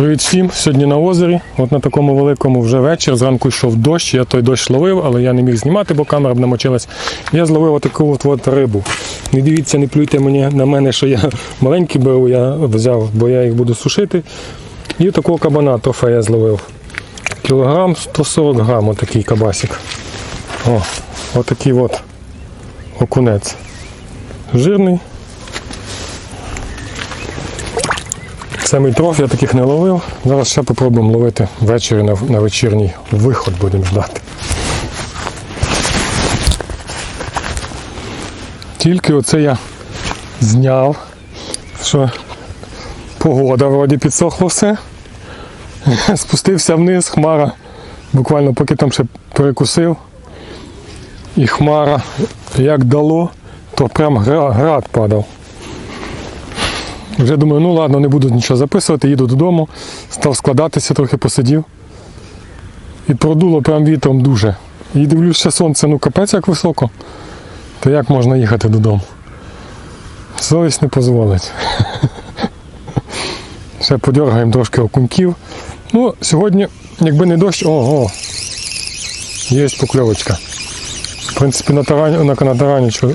Привіт всім! Сьогодні на озері. От на такому великому вже вечір. Зранку йшов дощ. Я той дощ ловив, але я не міг знімати, бо камера б намочилась. Я зловив отаку от, от рибу. Не дивіться, не плюйте мені на мене, що я маленький беру, я взяв, бо я їх буду сушити. І такого кабана трофея зловив. Кілограм 140 грам, отакий кабасик. О, отакий от окунець. Жирний. Це мій троф, я таких не ловив. Зараз ще попробуємо ловити ввечері на, на вечірній виход будемо ждати. Тільки оце я зняв, що погода вроді підсохло все. Спустився вниз, хмара. Буквально поки там ще перекусив. І хмара як дало, то прям град падав. Вже думаю, ну ладно, не буду нічого записувати, їду додому, став складатися, трохи посидів. І продуло прям вітром дуже. І дивлюся, сонце, ну капець як високо. То як можна їхати додому? Совість не дозволить. Ще подергаємо трошки окуньків. Ну, сьогодні, якби не дощ, ого, є покльовочка. В принципі, на тарані, на,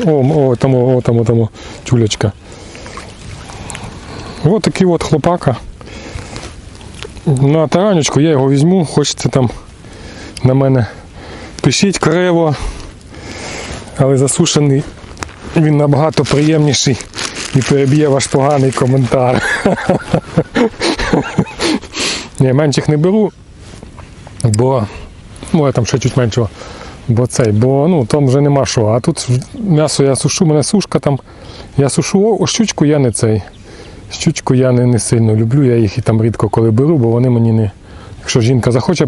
о, о, там, о, там, о, там, тюлечка. Ось такий от хлопака. На таранечку я його візьму, хочете там на мене пишіть криво, але засушений він набагато приємніший і переб'є ваш поганий коментар. Ні, менших не беру, бо ну, я там ще чуть меншого. Бо цей, бо ну там вже нема що. А тут м'ясо я сушу, мене сушка там. Я сушу, о, щучку я не цей. Щучку я не, не сильно люблю, я їх і там рідко коли беру, бо вони мені не. Якщо жінка захоче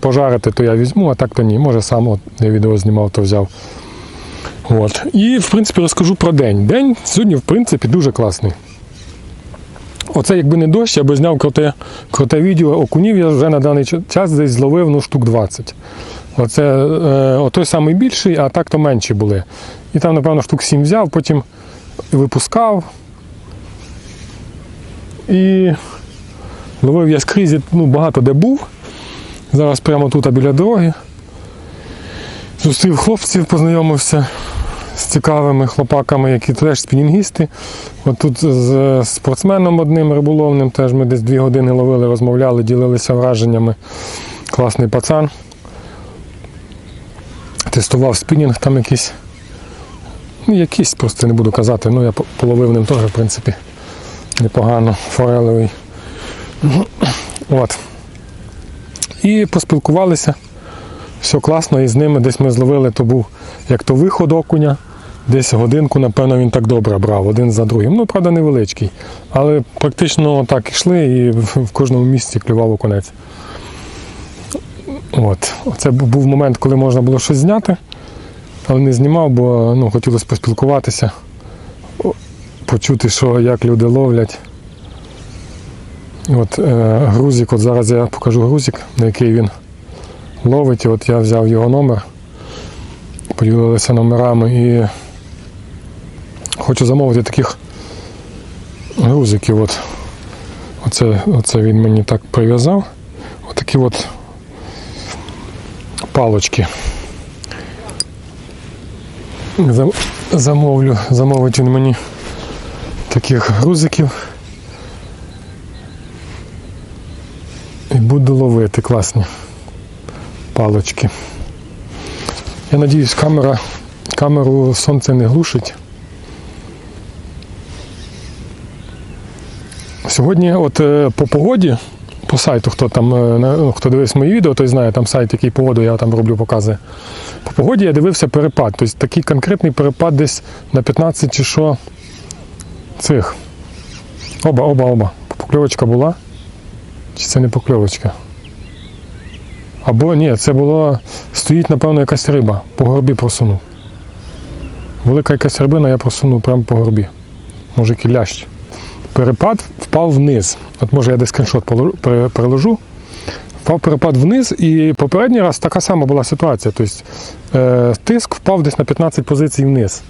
пожарити, то я візьму, а так то ні. Може сам от, я відео знімав, то взяв. От. І в принципі розкажу про день. День сьогодні, в принципі, дуже класний. Оце якби не дощ, я би зняв круте, круте відео. Окунів я вже на даний час десь зловив ну, штук 20. Оце е, отой самий більший, а так то менші були. І там, напевно, штук 7 взяв, потім випускав. І ловив я скрізь, ну, багато де був. Зараз прямо тут а біля дороги. Зустрів хлопців, познайомився з цікавими хлопаками, які теж спінінгісти. От тут з спортсменом одним риболовним теж ми десь дві години ловили, розмовляли, ділилися враженнями. Класний пацан. Тестував спінінг там якийсь. Ну, якийсь, просто не буду казати. Ну, я половив ним теж, в принципі непогано, форелевий. От. І поспілкувалися. Все класно, і з ними десь ми зловили, то був як то виход окуня, десь годинку, напевно, він так добре брав, один за другим. Ну, правда, невеличкий. Але практично так йшли і в кожному місці клював окунець. От. Це був момент, коли можна було щось зняти, але не знімав, бо ну, хотілося поспілкуватися почути, що як люди ловлять. От е, грузик, от зараз я покажу грузик, на який він ловить. От я взяв його номер, поділилися номерами і хочу замовити таких грузиків. От. Оце, оце він мені так прив'язав. Отакі от палочки. Замовлю, замовить він мені таких грузиків. І буду ловити класні палочки. Я надіюсь, камера, камеру сонце не глушить. Сьогодні, от е, по погоді, по сайту, хто там е, ну, хто дивився мої відео, той знає там сайт, який погоду я там роблю, показує. По погоді я дивився перепад. Тобто такий конкретний перепад десь на 15 чи що цих. Оба, оба, оба. Покльовочка була. Чи це не покльовочка? Або ні, це було. Стоїть, напевно, якась риба. По горбі просунув. Велика якась рибина, я просунув прямо по горбі. Може кілящ. Перепад впав вниз. От може я десь скріншот переложу. Впав перепад вниз, і попередній раз така сама була ситуація. Тобто е, тиск впав десь на 15 позицій вниз.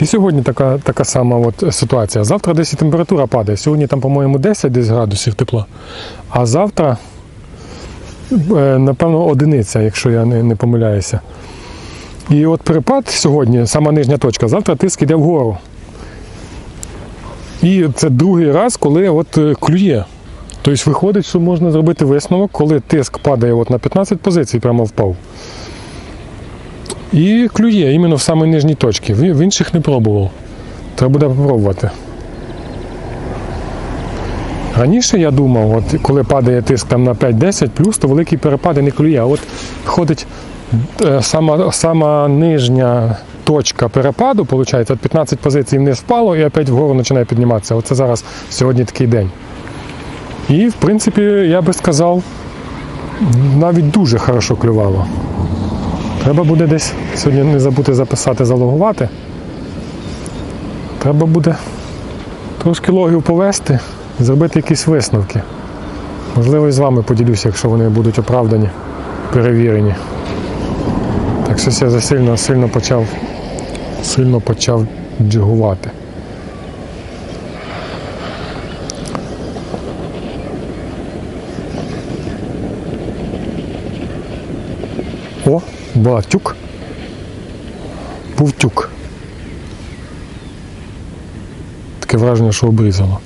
І сьогодні така, така сама от ситуація. Завтра десь і температура падає. Сьогодні там, по-моєму, 10 десь градусів тепла. А завтра, е, напевно, одиниця, якщо я не, не помиляюся. І от перепад сьогодні, сама нижня точка, завтра тиск йде вгору. І це другий раз, коли от е, клює. Тобто виходить, що можна зробити висновок, коли тиск падає от на 15 позицій, прямо впав. І клює іменно в самій нижній точці. В інших не пробував. Треба буде попробувати. Раніше я думав, от коли падає тиск там на 5-10 плюс, то великі перепади не клює. А от виходить е, сама, сама нижня точка перепаду, виходить, от 15 позицій вниз впало і опять вгору починає підніматися. Оце зараз сьогодні такий день. І, в принципі, я би сказав, навіть дуже хорошо клювало. Треба буде десь сьогодні не забути записати, залогувати. Треба буде трошки логів повести, зробити якісь висновки. Можливо, і з вами поділюся, якщо вони будуть оправдані, перевірені. Так щось я засильно сильно почав, сильно почав джигувати. О, була тюк. Був тюк. Таке враження, що обрізало.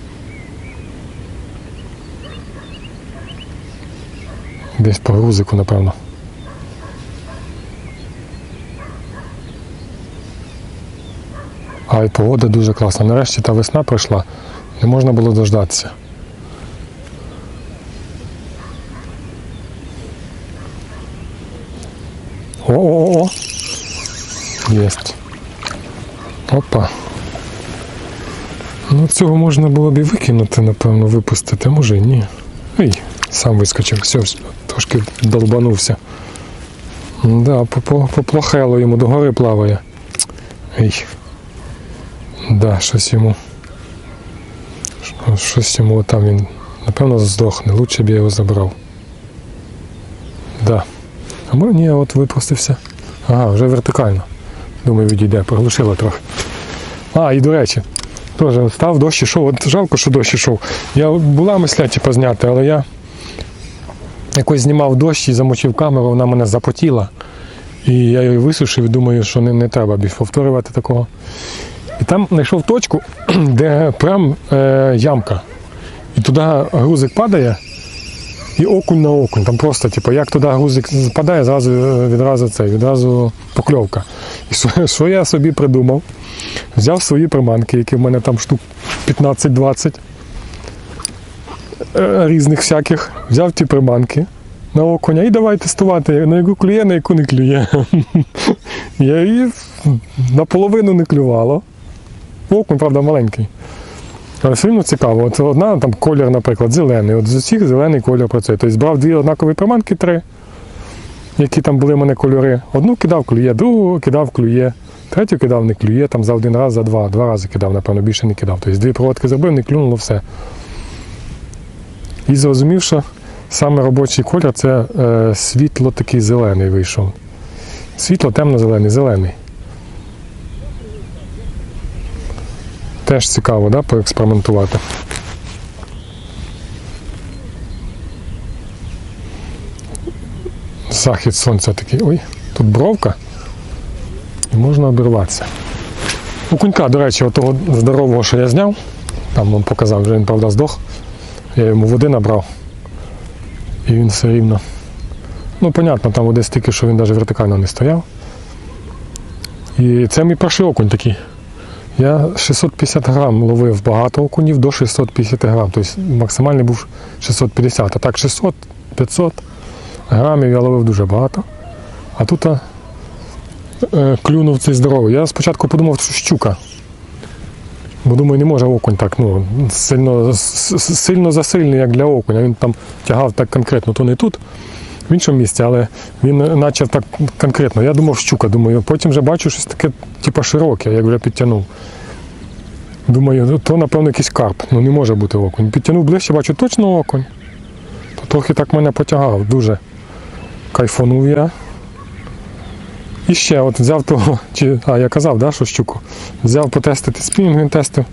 Десь по грузику, напевно. А і погода дуже класна. Нарешті та весна пройшла, не можна було дождатися. О-о-о! Єсть. Опа. Ну, цього можна було б і викинути, напевно, випустити, а може і ні. Ей, сам вискочив, все, трошки долбанувся. Да, поплохело йому, догори плаває. Ей. Да, щось йому. Щось йому там він, напевно, здохне. Лучше б я його забрав. Да. А може ні, от випустився. Ага, вже вертикально. Думаю, відійде, проглушило трохи. А, і до речі, теж став дощ ішов. От жалко, що дощ ішов. Я була мисля, типу, зняти, але я якось знімав дощ і замочив камеру, вона мене запотіла. І я її висушив і думаю, що не, не треба більш повторювати такого. І там знайшов точку, де прям е, ямка. І туди грузик падає, і окунь на окунь. Там просто, типу, як туди грузик западає, зразу е, відразу це, відразу покльовка. І що, я собі придумав? Взяв свої приманки, які в мене там штук 15-20 е, різних всяких. Взяв ті приманки на окуня і давай тестувати, на яку клює, на яку не клює. Я її наполовину не клювало. Окунь, правда, маленький. Але все одно цікаво. От одна там колір, наприклад, зелений. От з усіх зелений колір працює. Тобто брав дві однакові приманки, три, які там були в мене кольори. Одну кидав клює, другу кидав клює, третю кидав не клює, там за один раз, за два, два рази кидав, напевно, більше не кидав. Тобто дві проводки зробив, не клюнуло все. І зрозумів, що саме робочий колір це е, світло такий зелений вийшов. Світло темно-зелений, зелений. Теж цікаво, да, поекспериментувати. Захід сонця такий. Ой, тут бровка. І можна обірватися. У кунька, до речі, того здорового, що я зняв, там вам показав, вже він, правда, здох. Я йому води набрав. І він все рівно. Ну, понятно, там води стільки, що він навіть вертикально не стояв. І це мій перший окунь такий. Я 650 грам ловив багато окунів до 650 грам. Тобто максимальний був 650, а так 600-500 грамів я ловив дуже багато. А тут е, клюнув цей здоровий. Я спочатку подумав, що щука. Бо думаю, не може окунь так ну, сильно, сильно засильний, як для окуня. Він там тягав так конкретно, то не тут, в іншому місці, але він почав так конкретно. Я думав, щука, думаю, потім вже бачу щось таке, типу, широке, як вже підтягнув. Думаю, ну, то напевно якийсь карп, ну не може бути окунь. Підтягнув ближче, бачу, точно окунь. То трохи так мене потягав, дуже кайфанув я. І ще от взяв того, чи, а я казав, да, що щуку. Взяв потестити спінінг, він тестив.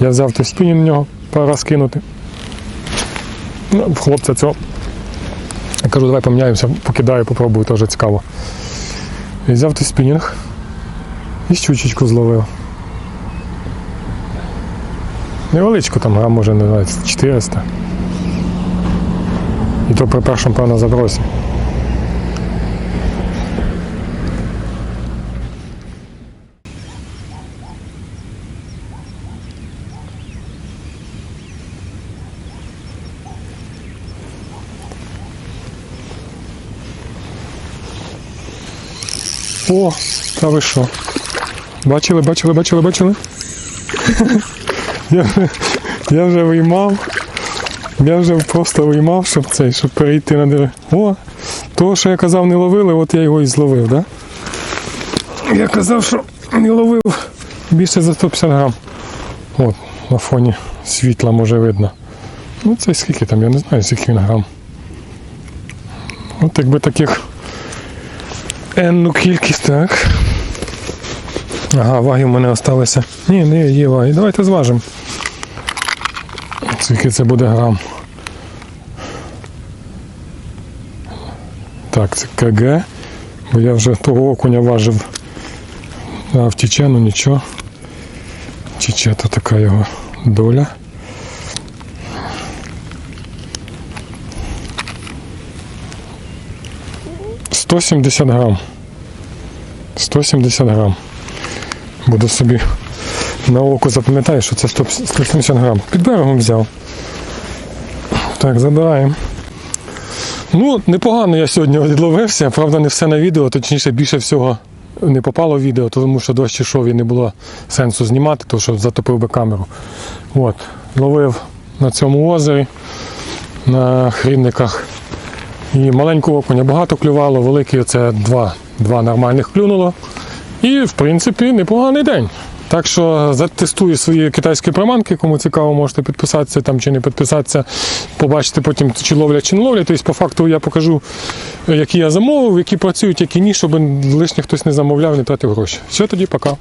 Я взяв той спінінг в нього пару раз кинути. Ну, хлопця цього. Я кажу, давай поміняємося, покидаю, попробую, теж цікаво. І взяв той спінінг і щучечку зловив. Невеличку там, грам може не 400. І то при першому, певно, забросі. О, та ви що? Бачили, бачили, бачили, бачили? Я, я вже виймав. Я вже просто виймав, щоб цей, щоб перейти на дири. О, того, що я казав, не ловили, от я його і зловив, да? Я казав, що не ловив більше за 150 грам. От, на фоні світла може видно. Ну це скільки там, я не знаю, скільки він грам. От якби таких енну кількість, так. Ага, ваги в мене залишилися. Ні, не є ваги. Давайте зважимо. Скільки це буде грам. Так, це КГ. Бо я вже того окуня важив. А в Чечену нічого. Чече то така його доля. Сто сімдесят грам. 170 грам. Буду собі на око запам'ятаю, що це 170 грам. Під берегом взяв. Так, забираємо. Ну, непогано я сьогодні відловився, правда, не все на відео, точніше більше всього не попало в відео, тому що дощ ішов і не було сенсу знімати, тому що затопив би камеру. От, ловив на цьому озері, на хрінниках. І маленького окуня багато клювало, великий оце два, два нормальних клюнуло. І, в принципі, непоганий день. Так що затестую свої китайські приманки, кому цікаво, можете підписатися там чи не підписатися, побачити потім, чи ловлять, чи не ловлять. Тобто, по факту я покажу, які я замовив, які працюють, які ні, щоб лишнє хтось не замовляв, не тратив гроші. Все тоді, пока.